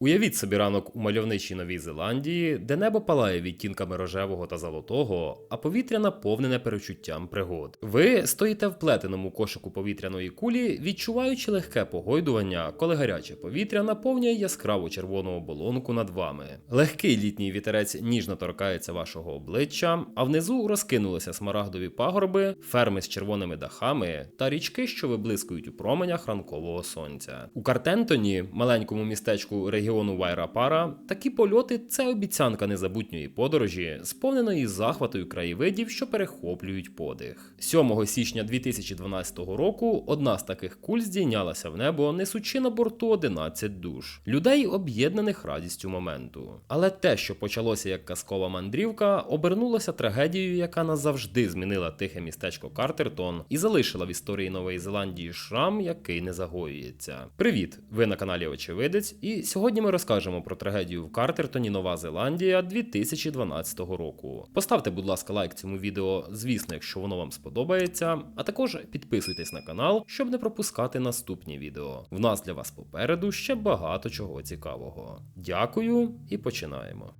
Уявіть собі ранок у мальовничій Новій Зеландії, де небо палає відтінками рожевого та золотого, а повітря наповнене перечуттям пригод. Ви стоїте в плетеному кошику повітряної кулі, відчуваючи легке погойдування, коли гаряче повітря наповнює яскраву червону оболонку над вами. Легкий літній вітерець ніжно торкається вашого обличчя, а внизу розкинулися смарагдові пагорби, ферми з червоними дахами та річки, що виблискують у променях ранкового сонця. У Картентоні, маленькому містечку регіону Вайрапара, такі польоти це обіцянка незабутньої подорожі, сповненої захватою краєвидів, що перехоплюють подих. 7 січня 2012 року одна з таких куль здійнялася в небо, несучи на борту 11 душ, людей, об'єднаних радістю моменту. Але те, що почалося як казкова мандрівка, обернулося трагедією, яка назавжди змінила тихе містечко Картертон і залишила в історії Нової Зеландії шрам, який не загоюється. Привіт! Ви на каналі Очевидець, і сьогодні ми розкажемо про трагедію в Картертоні, Нова Зеландія 2012 року. Поставте, будь ласка, лайк цьому відео, звісно, якщо воно вам сподобається. А також підписуйтесь на канал, щоб не пропускати наступні відео. В нас для вас попереду ще багато чого цікавого. Дякую і починаємо.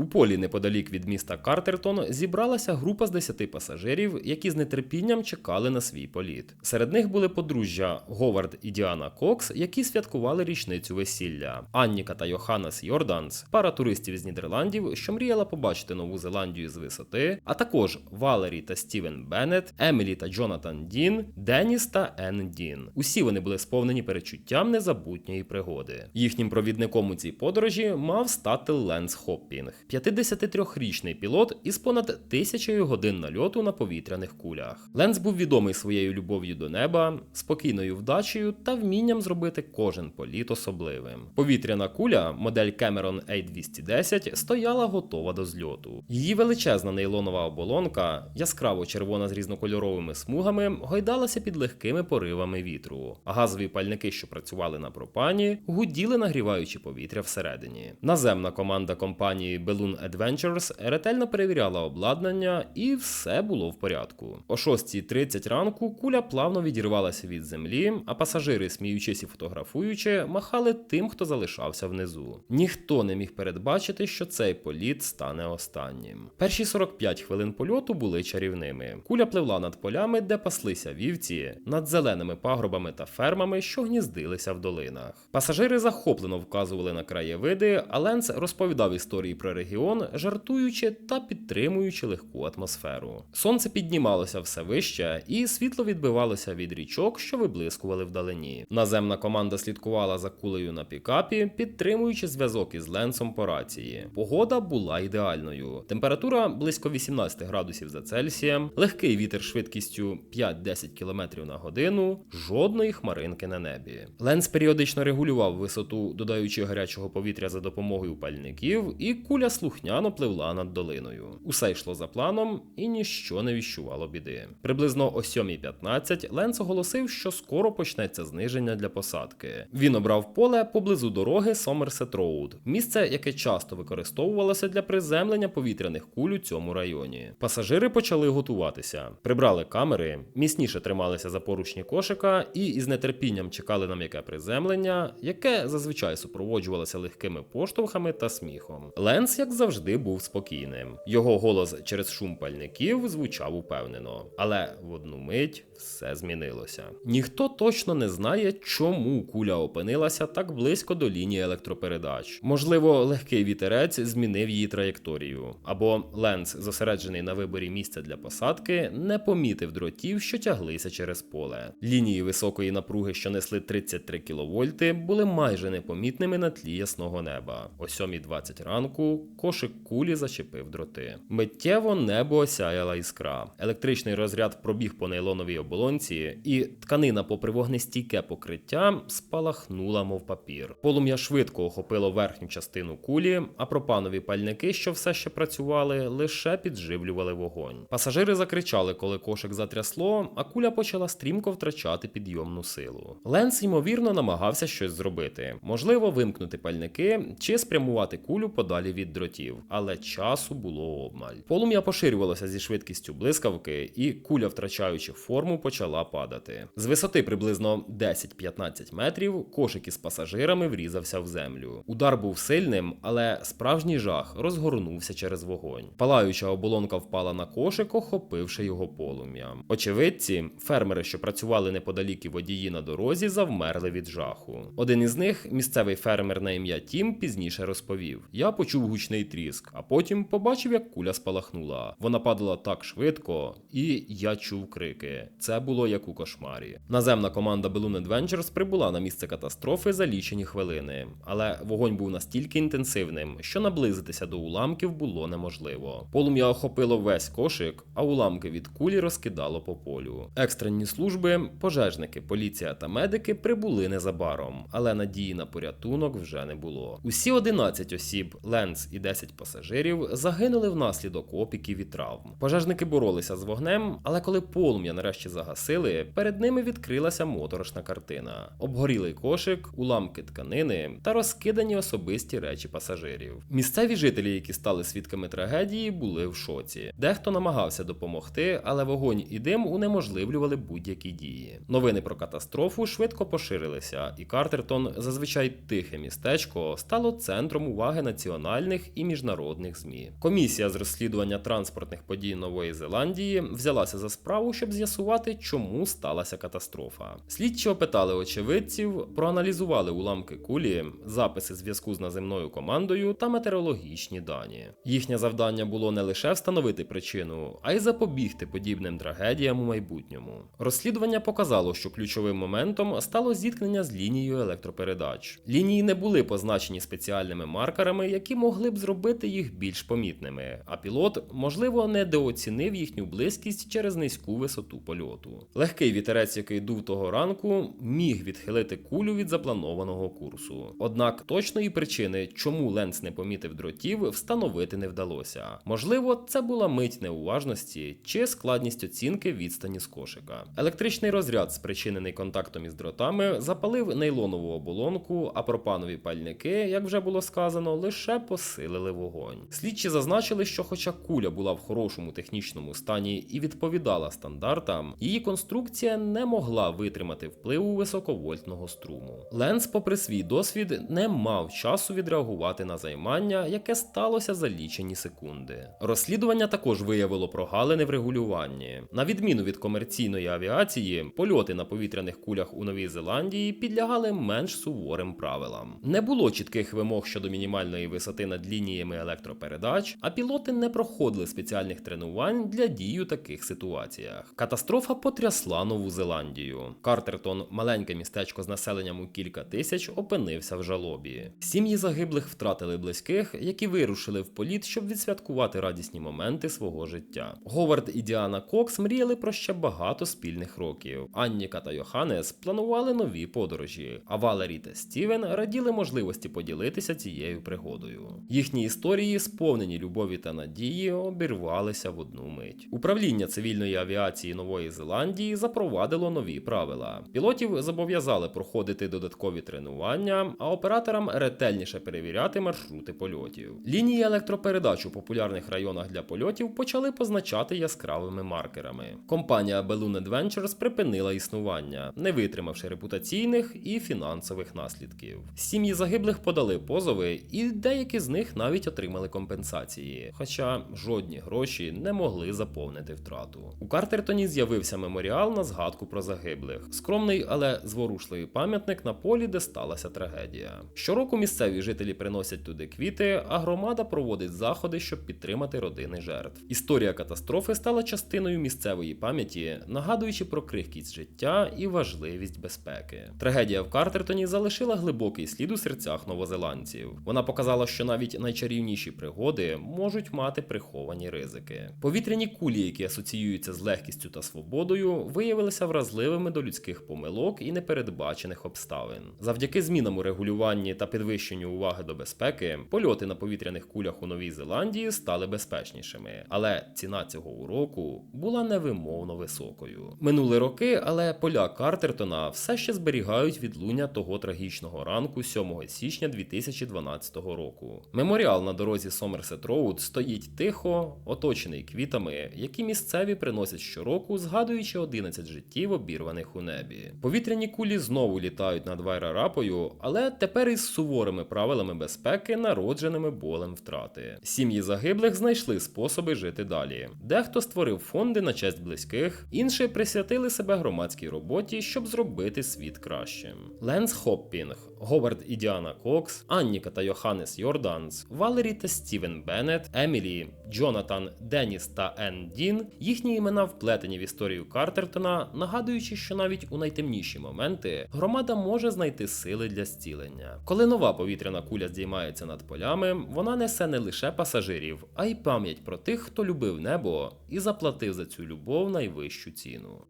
У полі неподалік від міста Картертон зібралася група з 10 пасажирів, які з нетерпінням чекали на свій політ. Серед них були подружжя Говард і Діана Кокс, які святкували річницю весілля. Анніка та Йоханнес Йорданс, пара туристів з Нідерландів, що мріяла побачити Нову Зеландію з висоти, а також Валері та Стівен Беннет, Емілі та Джонатан Дін, Деніс та Енн Дін. Усі вони були сповнені перечуттям незабутньої пригоди. Їхнім провідником у цій подорожі мав стати Ленс Хоппінг. 53-річний пілот із понад тисячею годин нальоту на повітряних кулях. Ленс був відомий своєю любов'ю до неба, спокійною вдачею та вмінням зробити кожен політ особливим. Повітряна куля, модель Cameron A210, стояла готова до зльоту. Її величезна нейлонова оболонка, яскраво червона з різнокольоровими смугами, гойдалася під легкими поривами вітру, газові пальники, що працювали на пропані, гуділи, нагріваючи повітря всередині. Наземна команда компанії Balloon Adventures ретельно перевіряла обладнання, і все було в порядку. О 6.30 ранку куля плавно відірвалася від землі, а пасажири, сміючись і фотографуючи, махали тим, хто залишався внизу. Ніхто не міг передбачити, що цей політ стане останнім. Перші 45 хвилин польоту були чарівними. Куля пливла над полями, де паслися вівці, над зеленими пагробами та фермами, що гніздилися в долинах. Пасажири захоплено вказували на краєвиди, а Ленс розповідав історії про регіон, жартуючи та підтримуючи легку атмосферу. Сонце піднімалося все вище, і світло відбивалося від річок, що виблискували вдалині. Наземна команда слідкувала за кулею на пікапі, підтримуючи зв'язок із Ленсом по рації. Погода була ідеальною. Температура близько 18 градусів за Цельсієм, легкий вітер швидкістю 5-10 км на годину, жодної хмаринки на небі. Ленс періодично регулював висоту, додаючи гарячого повітря за допомогою пальників, і куля слухняно пливла над долиною. Усе йшло за планом, і ніщо не віщувало біди. Приблизно о 7.15 Ленс оголосив, що скоро почнеться зниження для посадки. Він обрав поле поблизу дороги Сомерсет Роуд, місце, яке часто використовувалося для приземлення повітряних куль у цьому районі. Пасажири почали готуватися, прибрали камери, міцніше трималися за поручні кошика і із нетерпінням чекали на м'яке приземлення, яке зазвичай супроводжувалося легкими поштовхами та сміхом. Ленс, як завжди, був спокійним. Його голос через шум пальників звучав упевнено, але в одну мить все змінилося. Ніхто точно не знає, чому куля опинилася так близько до лінії електропередач. Можливо, легкий вітерець змінив її траєкторію, або Ленс, зосереджений на виборі місця для посадки, не помітив дротів, що тяглися через поле. Лінії високої напруги, що несли 33 кВт, були майже непомітними на тлі ясного неба. О 7.20 ранку кошик кулі зачепив дроти. Миттєво небо осяяла іскра. Електричний розряд пробіг по нейлоновій оболонці, і тканина, попри вогнестійке покриття, спалахнула, мов папір. Полум'я швидко охопило верхню частину кулі, а пропанові пальники, що все ще працювали, лише підживлювали вогонь. Пасажири закричали, коли кошик затрясло, а куля почала стрімко втрачати підйомну силу. Ленс, ймовірно, намагався щось зробити, можливо, вимкнути пальники чи спрямувати кулю подалі від дротів. Дротів, але часу було обмаль. Полум'я поширювалося зі швидкістю блискавки, і куля, втрачаючи форму, почала падати. З висоти приблизно 10-15 метрів кошик із пасажирами врізався в землю. Удар був сильним, але справжній жах розгорнувся через вогонь. Палаюча оболонка впала на кошик, охопивши його полум'ям. Очевидці, фермери, що працювали неподалік і водії на дорозі, завмерли від жаху. Один із них, місцевий фермер на ім'я Тім, пізніше розповів: Я почув гучний тріск, а потім побачив, як куля спалахнула. Вона падала так швидко, і я чув крики. Це було як у кошмарі. Наземна команда Balloon Adventures прибула на місце катастрофи за лічені хвилини, але вогонь був настільки інтенсивним, що наблизитися до уламків було неможливо. Полум'я охопило весь кошик, а уламки від кулі розкидало по полю. Екстрені служби, пожежники, поліція та медики прибули незабаром, але надії на порятунок вже не було. Усі 11 осіб, Ленц і 10 пасажирів загинули внаслідок опіків і травм. Пожежники боролися з вогнем, але коли полум'я нарешті загасили, перед ними відкрилася моторошна картина: обгорілий кошик, уламки тканини та розкидані особисті речі пасажирів. Місцеві жителі, які стали свідками трагедії, були в шоці. Дехто намагався допомогти, але вогонь і дим унеможливлювали будь-які дії. Новини про катастрофу швидко поширилися, і Картертон, зазвичай тихе містечко, стало центром уваги національних і міжнародних змі. Комісія з розслідування транспортних подій Нової Зеландії взялася за справу, щоб з'ясувати, чому сталася катастрофа. Слідчі опитали очевидців, проаналізували уламки кулі, записи зв'язку з наземною командою та метеорологічні дані. Їхнє завдання було не лише встановити причину, а й запобігти подібним трагедіям у майбутньому. Розслідування показало, що ключовим моментом стало зіткнення з лінією електропередач. Лінії не були позначені спеціальними маркерами, які могли б зробити їх більш помітними, а пілот, можливо, недооцінив їхню близькість через низьку висоту польоту. Легкий вітерець, який дув того ранку, міг відхилити кулю від запланованого курсу. Однак точної причини, чому Ленц не помітив дротів, встановити не вдалося. Можливо, це була мить неуважності чи складність оцінки відстані з кошика. Електричний розряд, спричинений контактом із дротами, запалив нейлонову оболонку, а пропанові пальники, як вже було сказано, лише посилили вогонь. Слідчі зазначили, що, хоча куля була в хорошому технічному стані і відповідала стандартам, її конструкція не могла витримати впливу високовольтного струму. Ленс, попри свій досвід, не мав часу відреагувати на займання, яке сталося за лічені секунди. Розслідування також виявило прогалини в регулюванні. На відміну від комерційної авіації, польоти на повітряних кулях у Новій Зеландії підлягали менш суворим правилам. Не було чітких вимог щодо мінімальної висоти над лініями електропередач, а пілоти не проходили спеціальних тренувань для дій у таких ситуаціях. Катастрофа потрясла Нову Зеландію. Картертон, маленьке містечко з населенням у кілька тисяч, опинився в жалобі. Сім'ї загиблих втратили близьких, які вирушили в політ, щоб відсвяткувати радісні моменти свого життя. Говард і Діана Кокс мріяли про ще багато спільних років. Анніка та Йоханес планували нові подорожі, а Валері та Стівен раділи можливості поділитися цією пригодою. Їхні історії, сповнені любові та надії, обірвалися в одну мить. Управління цивільної авіації Нової Зеландії запровадило нові правила. Пілотів зобов'язали проходити додаткові тренування, а операторам ретельніше перевіряти маршрути польотів. Лінії електропередач у популярних районах для польотів почали позначати яскравими маркерами. Компанія Balloon Adventures припинила існування, не витримавши репутаційних і фінансових наслідків. Сім'ї загиблих подали позови, і деякі з них навіть отримали компенсації, хоча жодні гроші не могли заповнити втрату. У Картертоні з'явився меморіал на згадку про загиблих, скромний, але зворушливий пам'ятник на полі, де сталася трагедія. Щороку місцеві жителі приносять туди квіти, а громада проводить заходи, щоб підтримати родини жертв. Історія катастрофи стала частиною місцевої пам'яті, нагадуючи про крихкість життя і важливість безпеки. Трагедія в Картертоні залишила глибокий слід у серцях новозеландців. Вона показала, що навіть найчарівніші пригоди можуть мати приховані ризики. Повітряні кулі, які асоціюються з легкістю та свободою, виявилися вразливими до людських помилок і непередбачених обставин. Завдяки змінам у регулюванні та підвищенню уваги до безпеки, польоти на повітряних кулях у Новій Зеландії стали безпечнішими. Але ціна цього уроку була невимовно високою. Минули роки, але поля Картертона все ще зберігають відлуння того трагічного ранку 7 січня 2012 року. Меморіал на дорозі Сомерсет Роуд стоїть тихо, оточений квітами, які місцеві приносять щороку, згадуючи 11 життів, обірваних у небі. Повітряні кулі знову літають над Вайрарапою, але тепер із суворими правилами безпеки, народженими болем втрати. Сім'ї загиблих знайшли способи жити далі. Дехто створив фонди на честь близьких, інші присвятили себе громадській роботі, щоб зробити світ кращим. Ленс Хоппінг, Говард і Діана Кокс, Анніка та Йоханнес Йорданс, Валері та Стівен Беннет, Емілі, Джонатан, Деніс та Енн Дін. Їхні імена вплетені в історію Картертона, нагадуючи, що навіть у найтемніші моменти громада може знайти сили для зцілення. Коли нова повітряна куля здіймається над полями, вона несе не лише пасажирів, а й пам'ять про тих, хто любив небо і заплатив за цю любов найвищу ціну.